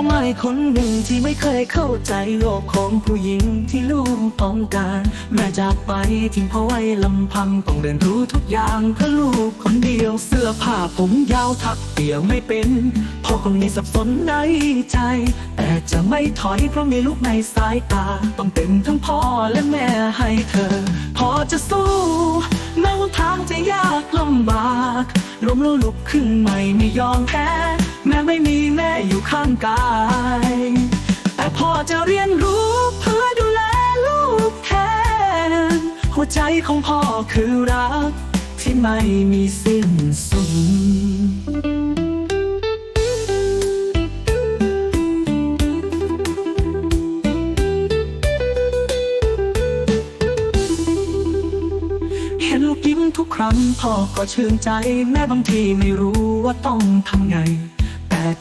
อไม่คนหนึ่งที่ไม่เคยเข้าใจโลกของผู้หญิงที่ลูกต้องการ แม่จากไปทิ้งพ่อไว้ลำพังต้องเรียนรู้ทุกอย่างเพื่อลูกคนเดียวเสื้อผ้าผมยาวทักเปี่ยวไม่เป็นพ่อคงมีสับสนในใจ แต่จะไม่ถอยเพราะมีลูกในสายตา ต้องเป็นทั้งพ่อและแม่ให้เธอ พอจะสู้แม้ว่าทางจะยากลำบากล้มแล้วลุกขึ้นใหม่ไม่ยอมแพ้ แม้ไม่มีแม่อยู่ข้างกาย แต่พ่อจะเรียนรู้เพื่อดูแลลูกแทน หัวใจของพ่อคือรัก ที่ไม่มีสิ้นสุดเห็นลูกยิ้มทุกครั้งพ่อก็ชื่นใจ แม้บางทีไม่รู้ว่าต้องทำไง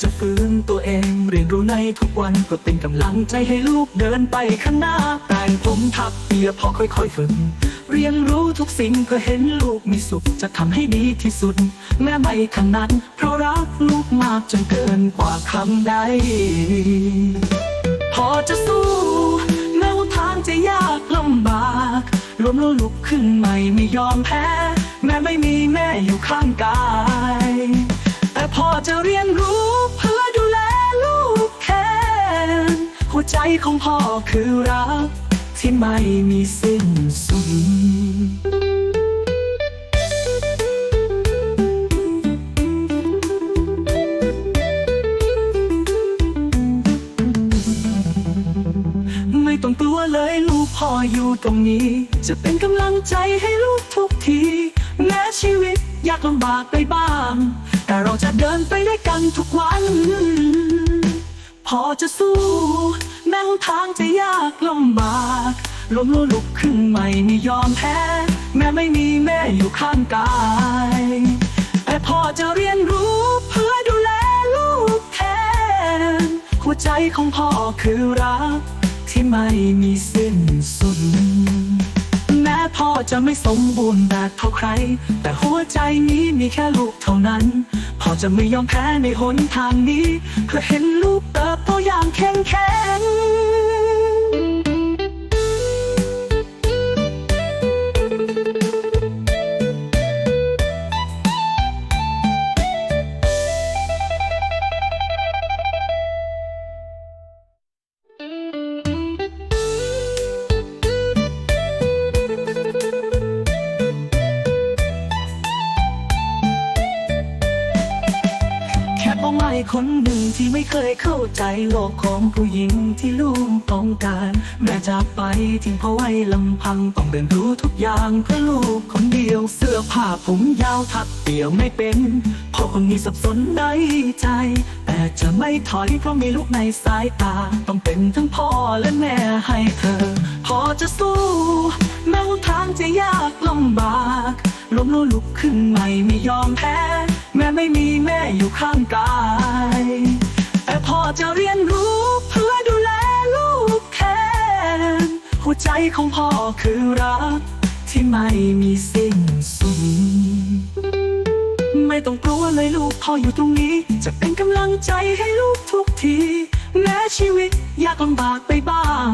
จะฟื้นตัวเอง เรียนรู้ในทุกวันก็เป็นกำลังใจให้ลูกเดินไปข้างหน้าแต่งผมทับเปียพ่อค่อยๆฝึกเรียนรู้ทุกสิ่งเพื่อเห็นลูกมีสุขจะทำให้ดีที่สุด แม้ไม่ถนัดเพราะรักลูกมากจนเกินกว่าคำใด พอจะสู้แม้ว่าทางจะยากลำบากล้มแล้วลุกขึ้นใหม่ไม่ยอมแพ้ แม้ไม่มีแม่อยู่ข้างกาย ใจของพ่อคือรัก ที่ไม่มีสิ้นสุดไม่ต้องกลัวเลยลูกพ่ออยู่ตรงนี้ จะเป็นกำลังใจให้ลูกทุกที แม้ชีวิตยากลำบากไปบ้าง แต่เราจะเดินไปด้วยกันทุกวันพอจะสู้ แม้ทางจะยากลำบากล้มลุลุกขึ้นใหม่ไม่ยอมแพ้ แม้ไม่มีแม่อยู่ข้างกายแต่พ่อจะเรียนรู้เพื่อดูแลลูกแทน หัวใจของพ่อคือรักที่ไม่มีสิ้นสุด จะไม่สมบูรณ์แบบเท่าใคร แต่หัวใจนี้มีแค่ลูกเท่านั้น พ่อจะไม่ยอมแพ้ในหนทางนี้เพื่อเห็นลูกเติบโตอย่างเข้มแข็ง แค่เป้าหมายคนหนึ่งที่ไม่เคยเข้าใจโลกของผู้หญิงที่ลูกต้องการ แม่จากไปทิ้งพ่อไว้ลำพังต้องเรียนรู้ทุกอย่างเพื่อลูกคนเดียวเสื้อผ้าผมยาวทักเปี่ยวไม่เป็นพ่อคงมีสับสนในใจ แต่จะไม่ถอยเพราะมีลูกในสายตา ต้องเป็นทั้งพ่อและแม่ให้เธอ พอจะสู้แม้ว่าทางจะยากลำบากล้มแล้วลุกขึ้นใหม่ไม่ยอมแพ้ ไม่มีแม่อยู่ข้างกาย แต่พ่อจะเรียนรู้เพื่อดูแลลูกแทนหัวใจของพ่อคือรัก ที่ไม่มีสิ้นสุดไม่ต้องกลัวเลยลูกพ่ออยู่ตรงนี้ จะเป็นกำลังใจให้ลูกทุกที แม้ชีวิตยากลำบากไปบ้าง